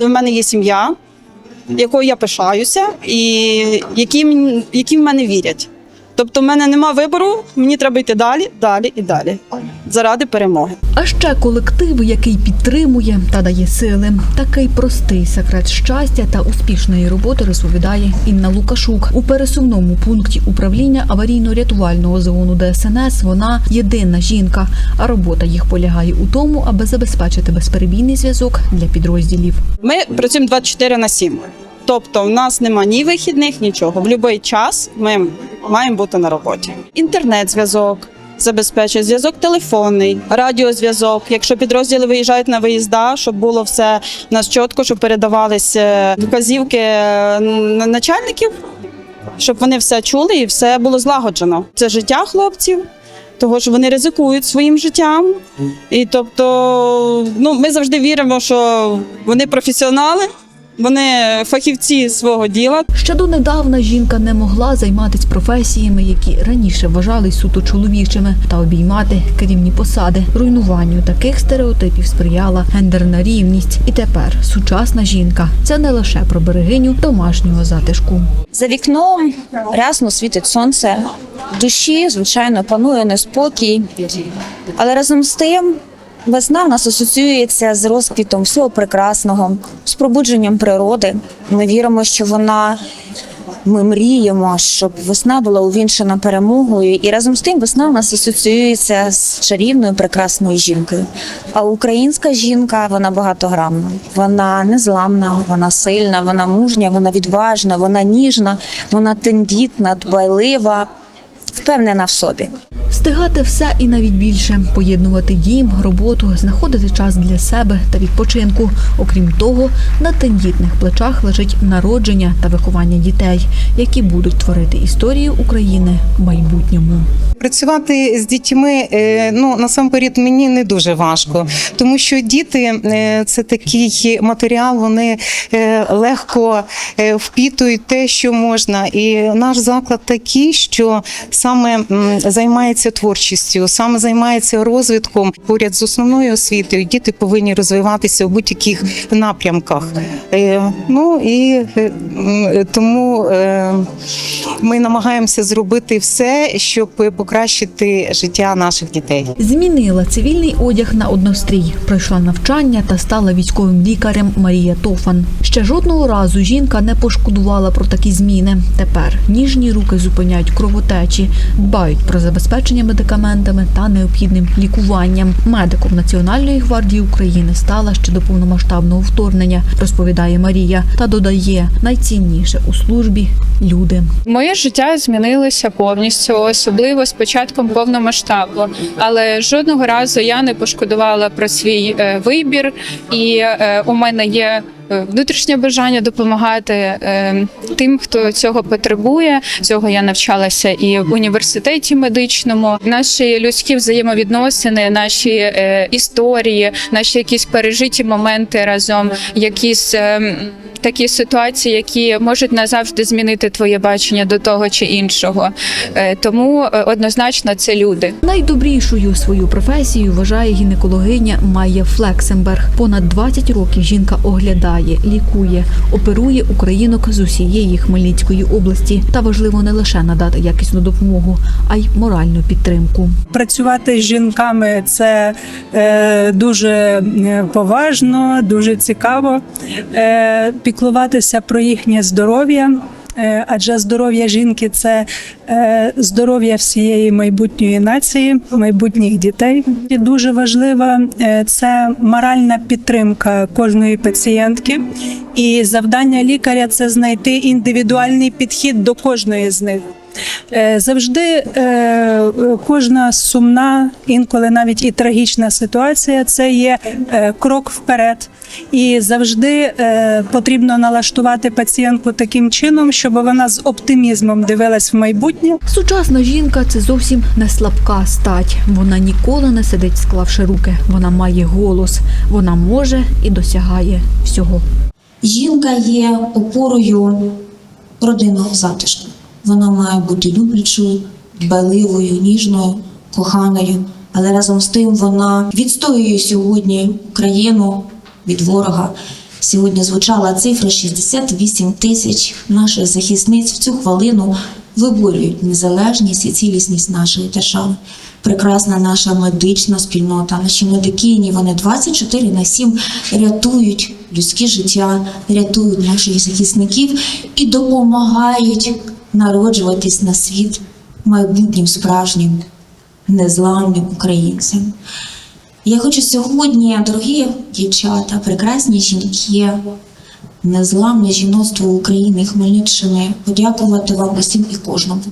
У мене є сім'я, якою я пишаюся, і які, які в мене вірять. Тобто, в мене нема вибору, мені треба йти далі, далі і далі заради перемоги. А ще колектив, який підтримує та дає сили. Такий простий секрет щастя та успішної роботи розповідає Інна Лукашук. У пересувному пункті управління аварійно-рятувального загону ДСНС вона єдина жінка. А робота їх полягає у тому, аби забезпечити безперебійний зв'язок для підрозділів. Ми працюємо 24 на 7. Тобто, в нас нема ні вихідних, нічого. В будь-який час ми маємо бути на роботі. Інтернет-зв'язок. Забезпечує зв'язок телефонний, радіозв'язок. Якщо підрозділи виїжджають на виїзда, щоб було все в нас чітко, щоб передавалися вказівки е, на- начальників, щоб вони все чули і все було злагоджено. Це життя хлопців, того що вони ризикують своїм життям. І тобто, ну ми завжди віримо, що вони професіонали, вони фахівці свого діла. Ще донедавна жінка не могла займатися професіями, які раніше вважались суто чоловічими, та обіймати керівні посади. Руйнуванню таких стереотипів сприяла гендерна рівність. І тепер сучасна жінка це не лише про берегиню домашнього затишку. За вікном рясно світить сонце. В душі, звичайно, панує неспокій. Але разом з тим весна в нас асоціюється з розквітом всього прекрасного, з пробудженням природи. Ми віримо, що вона. Ми мріємо, щоб весна була увінчена перемогою, і разом з тим весна в нас асоціюється з чарівною прекрасною жінкою. А українська жінка вона багатогранна, вона незламна, вона сильна, вона мужня, вона відважна, вона ніжна, вона тендітна, дбайлива, впевнена в собі. Встигати все і навіть більше поєднувати дім, роботу, знаходити час для себе та відпочинку. Окрім того, на тендітних плечах лежить народження та виховання дітей, які будуть творити історію України в майбутньому. Працювати з дітьми е, ну насамперед мені не дуже важко, тому що діти е, це такий матеріал, вони е, легко впітують те, що можна. І наш заклад такий, що саме займається творчістю, саме займається розвитком поряд з основною освітою. Діти повинні розвиватися у будь-яких напрямках. Е, Ну і е, тому е, ми намагаємося зробити все, щоб покращити життя наших дітей. Змінила цивільний одяг на однострій, пройшла навчання та стала військовим лікарем Марія Тофан. Ще жодного разу жінка не пошкодувала про такі зміни. Тепер ніжні руки зупиняють кровотечі, дбають про забезпечення медикаментами та необхідним лікуванням. Медиком Національної гвардії України стала ще до повномасштабного вторгнення, розповідає Марія, та додає найцінніше у службі люди. Моє життя змінилося повністю, особливо з початком повномасштабу. Але жодного разу я не пошкодувала про свій е, вибір, і е, у мене є. Е, Внутрішнє бажання допомагати е, тим, хто цього потребує. Цього я навчалася і в університеті медичному. Наші людські взаємовідносини, наші е, історії, наші якісь пережиті моменти разом, якісь такі ситуації, які можуть назавжди змінити твоє бачення до того чи іншого. Тому однозначно це люди. Найдобрішою свою професію вважає гінекологиня Майя Флексенберг. Понад 20 років жінка оглядає, лікує, оперує українок з усієї Хмельницької області. Та важливо не лише надати якісну допомогу, а й моральну підтримку. Працювати з жінками це е, дуже е, поважно, дуже цікаво. Е, піклуватися про їхнє здоров'я. Е, Адже здоров'я жінки це е, здоров'я всієї майбутньої нації, майбутніх дітей. І дуже важлива е, це моральна підтримка кожної пацієнтки. І завдання лікаря це знайти індивідуальний підхід до кожної з них. Е, Завжди е, кожна сумна, інколи навіть і трагічна ситуація це є е, крок вперед. І завжди потрібно налаштувати пацієнтку таким чином, щоб вона з оптимізмом дивилась в майбутнє. Сучасна жінка це зовсім не слабка стать. Вона ніколи не сидить, склавши руки. Вона має голос, вона може і досягає всього. Жінка є опорою родинного затишку. Вона має бути люблячою, дбайливою, ніжною, коханою, але разом з тим вона відстоює сьогодні Україну від ворога. Сьогодні звучала цифра 68 тисяч наших захисниць в цю хвилину виборюють незалежність і цілісність нашої держави. Прекрасна наша медична спільнота, наші медикині, вони 24 на 7 рятують людське життя, рятують наших захисників і допомагають народжуватись на світ майбутнім справжнім незламним українцям. Я хочу сьогодні, дорогі дівчата, прекрасні жінки, незламне жіноцтво України, Хмельниччини, подякувати вам усім і кожному.